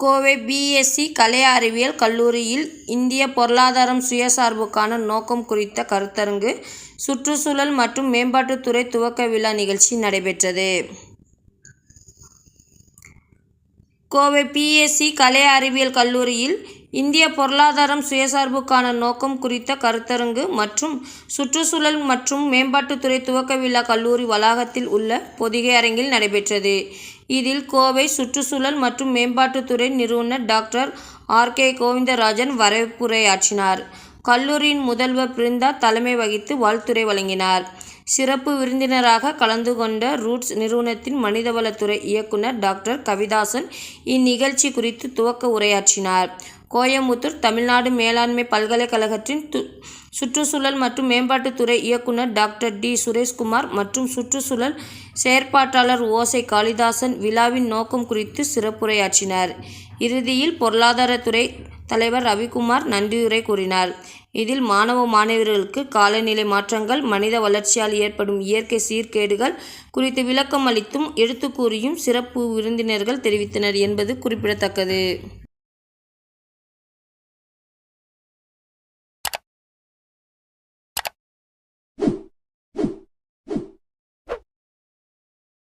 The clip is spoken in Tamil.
கோவை பிஎஸ்சி கலை அறிவியல் கல்லூரியில் இந்திய பொருளாதாரம் சுயசார்புக்கான நோக்கம் குறித்த கருத்தரங்கு சுற்றுச்சூழல் மற்றும் மேம்பாட்டுத்துறை துவக்க விழா நிகழ்ச்சி நடைபெற்றது. கோவை பிஎஸ்சி கலை அறிவியல் கல்லூரியில் இந்திய பொருளாதாரம் சுயசார்புக்கான நோக்கம் குறித்த கருத்தரங்கு மற்றும் சுற்றுச்சூழல் மற்றும் மேம்பாட்டுத்துறை துவக்க விழா கல்லூரி வளாகத்தில் உள்ள பொதிகை அரங்கில் நடைபெற்றது. இதில் கோவை சுற்றுச்சூழல் மற்றும் மேம்பாட்டுத்துறை நிறுவனர் டாக்டர் ஆர். கே. கோவிந்தராஜன் வரவேற்புரையாற்றினார். கல்லூரியின் முதல்வர் பிருந்தா தலைமை வகித்து வாழ்த்துறை வழங்கினார். சிறப்பு விருந்தினராக கலந்து கொண்ட ரூட்ஸ் நிறுவனத்தின் மனிதவளத்துறை இயக்குனர் டாக்டர் கவிதாசன் இந்நிகழ்ச்சி குறித்து துவக்க உரையாற்றினார். கோயமுத்தூர் தமிழ்நாடு மேலாண்மை பல்கலைக்கழகத்தின் சுற்றுச்சூழல் மற்றும் மேம்பாட்டுத்துறை இயக்குனர் டாக்டர் டி. சுரேஷ்குமார் மற்றும் சுற்றுச்சூழல் செயற்பாட்டாளர் ஓசை காளிதாசன் விழாவின் நோக்கம் குறித்து சிறப்புரையாற்றினார் இறுதியில் பொருளாதாரத்துறை தலைவர் ரவிக்குமார் நன்றியுரை கூறினார். இதில் மாணவ மாணவியர்களுக்கு காலநிலை மாற்றங்கள் மனித வளர்ச்சியால் ஏற்படும் இயற்கை சீர்கேடுகள் குறித்து விளக்கம் அளித்தும் எடுத்துக்கூறியும் சிறப்பு விருந்தினர்கள் தெரிவித்தனர் என்பது குறிப்பிடத்தக்கது.